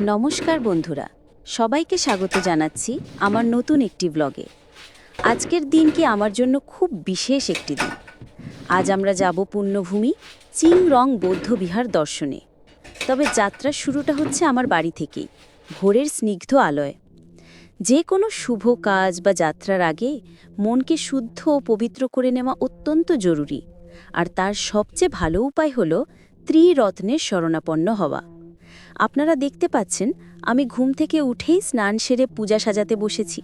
নমস্কার বন্ধুরা, সবাইকে স্বাগত জানাচ্ছি আমার নতুন একটি ব্লগে আজকের দিনটি আমার জন্য খুব বিশেষ একটি দিন। আজ আমরা যাব পুণ্যভূমি চিং রং বৌদ্ধ বিহার দর্শনে। তবে যাত্রা শুরুটা হচ্ছে আমার বাড়ি থেকেই, ভোরের স্নিগ্ধ আলয়। যে কোনো শুভ কাজ বা যাত্রার আগে মনকে শুদ্ধ ও পবিত্র করে নেওয়া অত্যন্ত জরুরি। আর তার সবচেয়ে ভালো উপায় হল ত্রিরত্নের শরণাপন্ন হওয়া। আপনারা দেখতে পাচ্ছেন, আমি ঘুম থেকে উঠেই স্নান সেরে পূজা সাজাতে বসেছি।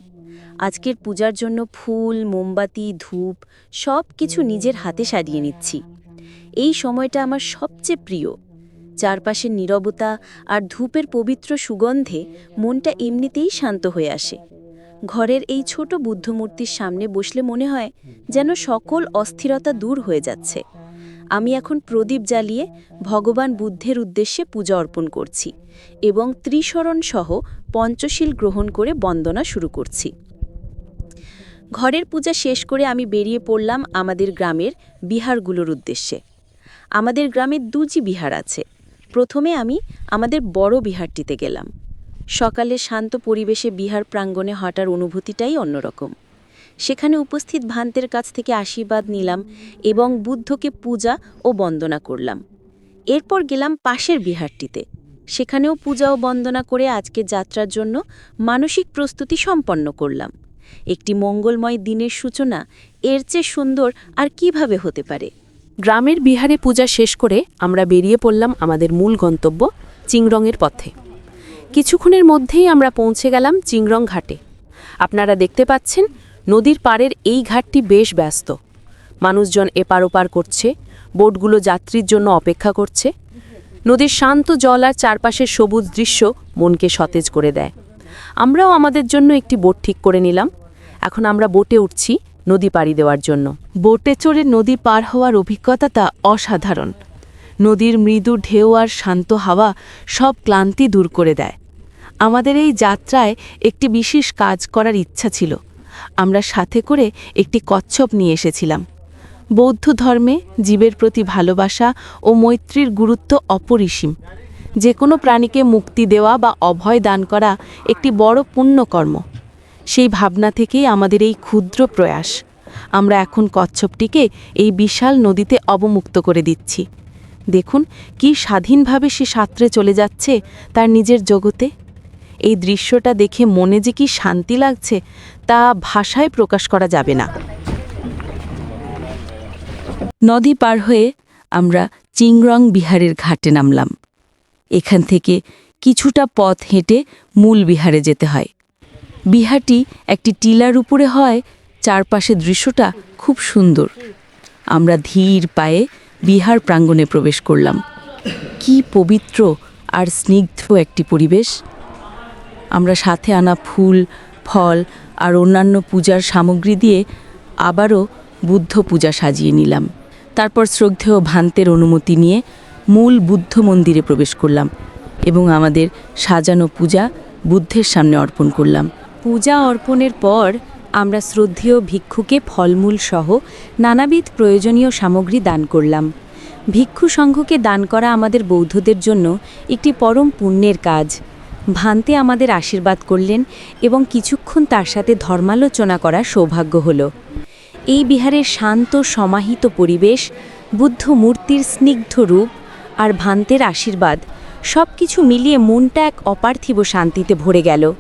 আজকের পূজার জন্য ফুল, মোমবাতি, ধূপ, সব কিছু নিজের হাতে সাজিয়ে নিচ্ছি। এই সময়টা আমার সবচেয়ে প্রিয়। চারপাশের নীরবতা আর ধূপের পবিত্র সুগন্ধে মনটা এমনিতেই শান্ত হয়ে আসে। ঘরের এই ছোট বুদ্ধমূর্তির সামনে বসলে মনে হয় যেন সকল অস্থিরতা দূর হয়ে যাচ্ছে। আমি এখন প্রদীপ জ্বালিয়ে ভগবান বুদ্ধের উদ্দেশ্যে পূজা অর্পণ করছি এবং ত্রিশরণ সহ পঞ্চশীল গ্রহণ করে বন্দনা শুরু করছি। ঘরের পূজা শেষ করে আমি বেরিয়ে পড়লাম আমাদের গ্রামের বিহারগুলোর উদ্দেশ্যে। আমাদের গ্রামে দুজি বিহার আছে। প্রথমে আমি আমাদের বড় বিহারটিতে গেলাম। সকালে শান্ত পরিবেশে বিহার প্রাঙ্গণে হাঁটার অনুভূতিটাই অন্যরকম। সেখানে উপস্থিত ভান্তের কাছ থেকে আশীর্বাদ নিলাম এবং বুদ্ধকে পূজা ও বন্দনা করলাম। এরপর গেলাম পাশের বিহারটিতে। সেখানেও পূজা ও বন্দনা করে আজকে যাত্রার জন্য মানসিক প্রস্তুতি সম্পন্ন করলাম। একটি মঙ্গলময় দিনের সূচনা এর চেয়ে সুন্দর আর কীভাবে হতে পারে? গ্রামের বিহারে পূজা শেষ করে আমরা বেরিয়ে পড়লাম আমাদের মূল গন্তব্য চিংরংয়ের পথে। কিছুক্ষণের মধ্যেই আমরা পৌঁছে গেলাম চিংরং ঘাটে। আপনারা দেখতে পাচ্ছেন নদীর পাড়ের এই ঘাটটি বেশ ব্যস্ত। মানুষজন এপার ওপার করছে, বোটগুলো যাত্রীর জন্য অপেক্ষা করছে। নদীর শান্ত জল আর চারপাশের সবুজ দৃশ্য মনকে সতেজ করে দেয়। আমরাও আমাদের জন্য একটি বোট ঠিক করে নিলাম। এখন আমরা বোটে উঠছি নদী পাড়ি দেওয়ার জন্য। বোটে চড়ে নদী পার হওয়ার অভিজ্ঞতাটা অসাধারণ। নদীর মৃদু ঢেউ আর শান্ত হাওয়া সব ক্লান্তি দূর করে দেয়। আমাদের এই যাত্রায় একটি বিশেষ কাজ করার ইচ্ছা ছিল। আমরা সাথে করে একটি কচ্ছপ নিয়ে এসেছিলাম। বৌদ্ধ ধর্মে জীবের প্রতি ভালোবাসা ও মৈত্রীর গুরুত্ব অপরিসীম। যে কোনো প্রাণীকে মুক্তি দেওয়া বা অভয় দান করা একটি বড় পুণ্যকর্ম। সেই ভাবনা থেকেই আমাদের এই ক্ষুদ্র প্রয়াস। আমরা এখন কচ্ছপটিকে এই বিশাল নদীতে অবমুক্ত করে দিচ্ছি। দেখুন, কি স্বাধীনভাবে সে সাঁতরে চলে যাচ্ছে তার নিজের জগতে। এই দৃশ্যটা দেখে মনে যে কি শান্তি লাগছে, তা ভাষায় প্রকাশ করা যাবে না। নদী পার হয়ে আমরা চিংরং বিহারের ঘাটে নামলাম। এখান থেকে কিছুটা পথ হেঁটে মূল বিহারে যেতে হয়। বিহারটি একটি টিলার উপরে হয় চারপাশে দৃশ্যটা খুব সুন্দর। আমরা ধীর পায়ে বিহার প্রাঙ্গণে প্রবেশ করলাম। কি পবিত্র আর স্নিগ্ধ একটি পরিবেশ। আমরা সাথে আনা ফুল, ফল আর অন্যান্য পূজার সামগ্রী দিয়ে আবারও বুদ্ধ পূজা সাজিয়ে নিলাম। তারপর শ্রদ্ধেয় ভান্তের অনুমতি নিয়ে মূল বুদ্ধ মন্দিরে প্রবেশ করলাম এবং আমাদের সাজানো পূজা বুদ্ধের সামনে অর্পণ করলাম। পূজা অর্পণের পর আমরা শ্রদ্ধেয় ভিক্ষুকে ফলমূল সহ নানাবিধ প্রয়োজনীয় সামগ্রী দান করলাম। ভিক্ষু সংঘকে দান করা আমাদের বৌদ্ধদের জন্য একটি পরম পুণ্যের কাজ। ভান্তে আমাদের আশীর্বাদ করলেন এবং কিছুক্ষণ তার সাথে ধর্মালোচনা করার সৌভাগ্য হল। এই বিহারের শান্ত, সমাহিত পরিবেশ, বুদ্ধ মূর্তির স্নিগ্ধ রূপ আর ভান্তের আশীর্বাদ সব কিছু মিলিয়ে মনটা এক অপার্থিব শান্তিতে ভরে গেল।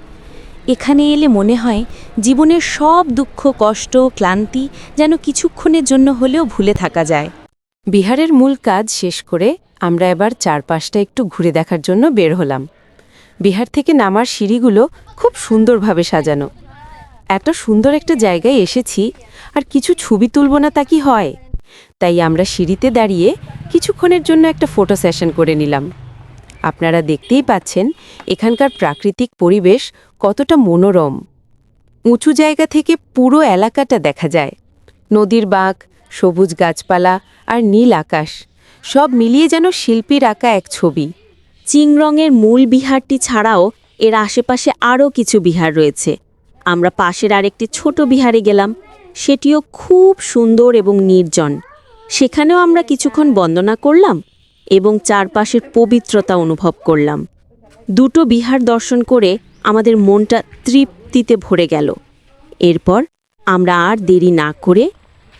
এখানে এলে মনে হয় জীবনের সব দুঃখ, কষ্ট, ক্লান্তি যেন কিছুক্ষণের জন্য হলেও ভুলে থাকা যায়। বিহারের মূল কাজ শেষ করে আমরা এবার চারপাশটা একটু ঘুরে দেখার জন্য বের হলাম। বিহার থেকে নামার সিঁড়িগুলো খুব সুন্দরভাবে সাজানো। এত সুন্দর একটা জায়গায় এসেছি, আর কিছু ছবি তুলব না তা কি হয়? তাই আমরা সিঁড়িতে দাঁড়িয়ে কিছুক্ষণের জন্য একটা ফটো সেশন করে নিলাম। আপনারা দেখতেই পাচ্ছেন, এখানকার প্রাকৃতিক পরিবেশ কতটা মনোরম। উঁচু জায়গা থেকে পুরো এলাকাটা দেখা যায়। নদীর বাঁক, সবুজ গাছপালা আর নীল আকাশ, সব মিলিয়ে যেন শিল্পীর আঁকা এক ছবি। চিংরংয়ের মূল বিহারটি ছাড়াও এর আশেপাশে আরও কিছু বিহার রয়েছে। আমরা পাশের আরেকটি ছোট বিহারে গেলাম, সেটিও খুব সুন্দর এবং নির্জন। সেখানেও আমরা কিছুক্ষণ বন্দনা করলাম এবং চারপাশের পবিত্রতা অনুভব করলাম। দুটো বিহার দর্শন করে আমাদের মনটা তৃপ্তিতে ভরে গেল। এরপর আমরা আর দেরি না করে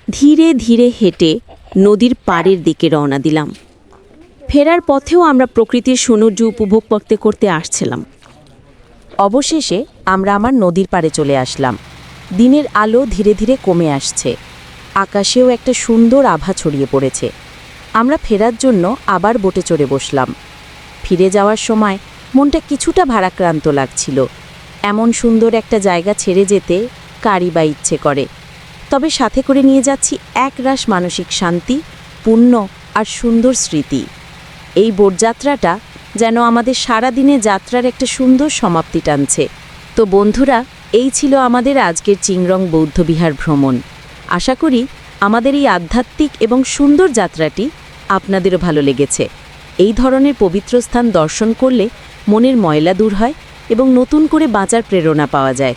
ধীরে ধীরে হেঁটে নদীর পাড়ের দিকে রওনা দিলাম। ফেরার পথেও আমরা প্রকৃতির সৌন্দর্য উপভোগ করতে করতে আসছিলাম। অবশেষে আমরা আমার নদীর পাড়ে চলে আসলাম। দিনের আলো ধীরে ধীরে কমে আসছে। আকাশেও একটা সুন্দর আভা ছড়িয়ে পড়েছে। আমরা ফেরার জন্য আবার বোটে চড়ে বসলাম। ফিরে যাওয়ার সময় মনটা কিছুটা ভারাক্রান্ত লাগছিল। এমন সুন্দর একটা জায়গা ছেড়ে যেতে কারি বা ইচ্ছে করে। তবে সাথে করে নিয়ে যাচ্ছি একরাশ মানসিক শান্তি, পুণ্য আর সুন্দর স্মৃতি। এই বোটযাত্রাটা যেন আমাদের সারা দিনে যাত্রার একটা সুন্দর সমাপ্তি টানছে। তো বন্ধুরা, এই ছিল আমাদের আজকের চিংরং বৌদ্ধবিহার ভ্রমণ। আশা করি আমাদের এই আধ্যাত্মিক এবং সুন্দর যাত্রাটি আপনাদেরও ভালো লেগেছে। এই ধরনের পবিত্র স্থান দর্শন করলে মনের ময়লা দূর হয় এবং নতুন করে বাঁচার প্রেরণা পাওয়া যায়।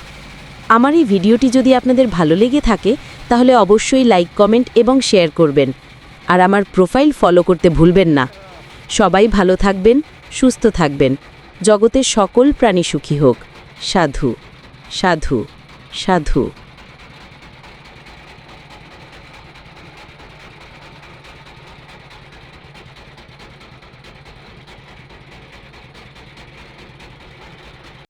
আমার এই ভিডিওটি যদি আপনাদের ভালো লেগে থাকে, তাহলে অবশ্যই লাইক, কমেন্ট এবং শেয়ার করবেন। আর আমার প্রোফাইল ফলো করতে ভুলবেন না। সবাই ভালো থাকবেন সুস্থ থাকবেন। জগতের সকল প্রাণী সুখী হোক। সাধু সাধু সাধু।